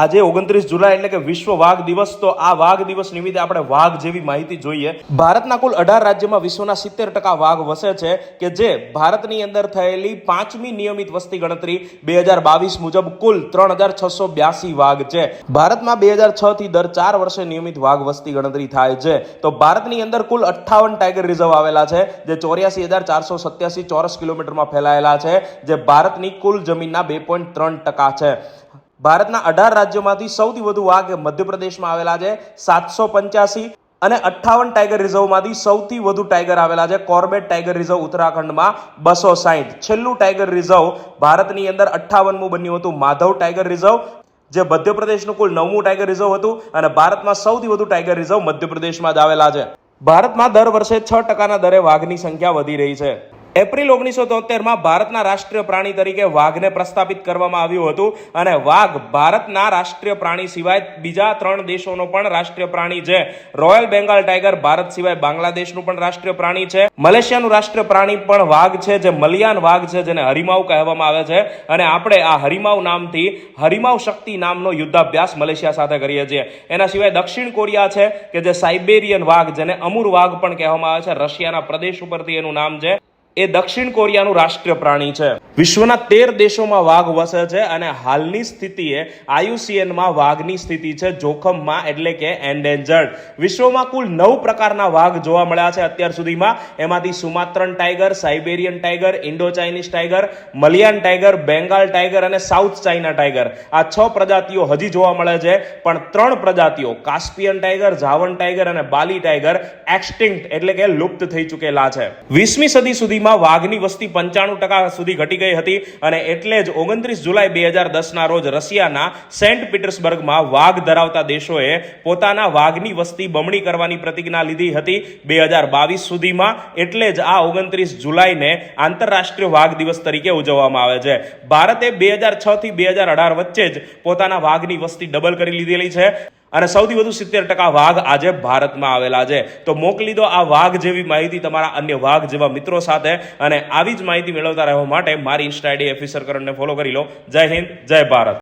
આજે ઓગણત્રીસ જુલાઈ એટલે કે વિશ્વ વાઘ દિવસ, તો આ વાઘ દિવસ નિમિત્તે આપણે વાઘ જેવી માહિતી જોઈએ. ભારતના કુલ અઢાર રાજ્યમાં વિશ્વના સિત્તેર ટકા વાઘ વસે છે, કે જે ભારતની અંદર થયેલી પાંચમી નિયમિત વસ્તી ગણતરી બે હજાર બાવીસ મુજબ કુલ ત્રણ હજાર છસો બ્યાસી વાઘ છે. ભારતમાં બે હજાર છ થી દર ચાર વર્ષે નિયમિત વાઘ વસ્તી ગણતરી થાય છે. તો ભારતની અંદર કુલ અઠ્ઠાવન ટાઈગર રિઝર્વ આવેલા છે, જે ચોર્યાસી હજાર ચારસો સત્યાસી ચોરસ કિલોમીટરમાં ફેલાયેલા છે, જે ભારતની કુલ જમીનના બે પોઈન્ટ ત્રણ ટકા છે. ભારતના અઢાર રાજ્યોમાંથી સૌથી વધુ વાઘ મધ્યપ્રદેશમાં આવેલા છે, સાતસો પંચ્યાસી અને અઠ્ઠાવન ટાઈગર રિઝર્વમાંથી સૌથી વધુ ટાઈગર આવેલા છે, કોર્બેટ ટાઈગર રિઝર્વ ઉત્તરાખંડમાં બસો સાહીઠ છેલ્લું ટાઈગર રિઝર્વ ભારતની અંદર અઠ્ઠાવનમું બન્યું હતું, માધવ ટાઈગર રિઝર્વ, જે મધ્યપ્રદેશનું કુલ નવમું ટાઈગર રિઝર્વ હતું અને ભારતમાં સૌથી વધુ ટાઈગર રિઝર્વ મધ્યપ્રદેશમાં જ આવેલા છે. ભારતમાં દર વર્ષે છ ટકાના દરે વાઘની સંખ્યા વધી રહી છે. એપ્રિલ ઓગણીસો તોતેરમાં ભારતના રાષ્ટ્રીય પ્રાણી તરીકે વાઘને પ્રસ્થાપિત કરવામાં આવ્યું હતું અને વાઘ ભારતના રાષ્ટ્રીય પ્રાણી સિવાય બીજા ત્રણ દેશોનો પણ રાષ્ટ્રીય પ્રાણી છે. રોયલ બેંગાલ ટાઈગર ભારત સિવાય બાંગ્લાદેશનું પણ રાષ્ટ્રીય પ્રાણી છે. મલેશિયાનું રાષ્ટ્રીય પ્રાણી પણ વાઘ છે, જે મલિયાન વાઘ છે, જેને હરિમાઉ કહેવામાં આવે છે. અને આપણે આ હરિમાઉ નામથી હરિમાઉ શક્તિ નામનો યુદ્ધાભ્યાસ મલેશિયા સાથે કરીએ છીએ. એના સિવાય દક્ષિણ કોરિયા છે, કે જે સાઇબેરિયન વાઘ, જેને અમુર વાઘ પણ કહેવામાં આવે છે. રશિયાના પ્રદેશ ઉપરથી એનું નામ છે. એ દક્ષિણ કોરિયાનું રાષ્ટ્રીય પ્રાણી છે. વિશ્વના તેર દેશોમાં વાઘ વસે છે અને હાલની સ્થિતિએ આયુસીએનમાં વાઘની સ્થિતિ છે જોખમમાં એટલે કે એન્ડેન્જર્ડ વિશ્વમાં કુલ નવ પ્રકારના વાઘ જોવા મળ્યા છે અત્યાર સુધીમાં. એમાંથી Sumatran tiger Siberian tiger Indo Chinese tiger, Malayan tiger, Bengal tiger અને સાઉથ ચાઇના ટાઈગર. આ છ પ્રજાતિઓ હજી જોવા મળે છે, પણ ત્રણ પ્રજાતિઓ કાસ્પિયન ટાઈગર જાવન ટાઈગર અને બાલી ટાઈગર એક્સટિંક્ટ એટલે કે લુપ્ત થઈ ચૂકેલા છે. વીસમી સદી સુધીમાં વાઘની વસ્તી પંચાણું ટકા સુધી ઘટી ગઈ હતી અને એટલે જ ઓગણત્રીસ જુલાઈ બે હજાર દસના રોજ રશિયાના સેન્ટ પીટર્સબર્ગમાં વાઘ ધરાવતા દેશોએ પોતાના વાઘની વસ્તી બમણી કરવાની પ્રતિજ્ઞા લીધી હતી બે હજાર બાવીસ સુધીમાં. એટલે જ આ ઓગણત્રીસ જુલાઈને આંતરરાષ્ટ્રીય વાઘ દિવસ તરીકે ઉજવવામાં આવે છે. ભારતે બે હજાર છ થી બે હજાર અઢાર વચ્ચે જ પોતાના વાઘની વસ્તી ડબલ કરી લીધેલી છે. અને સૌથી વધુ સિત્તેર ટકા વાઘ આજે ભારતમાં આવેલા છે. તો મોકલી દો આ વાઘ જેવી માહિતી તમારા અન્ય વાઘ જેવા મિત્રો સાથે અને આવી જ માહિતી મેળવતા રહેવા માટે મારી ઇન્સ્ટા આઈડી ઓફિસર કરણને ફોલો કરી લો. જય હિન્દ, જય ભારત.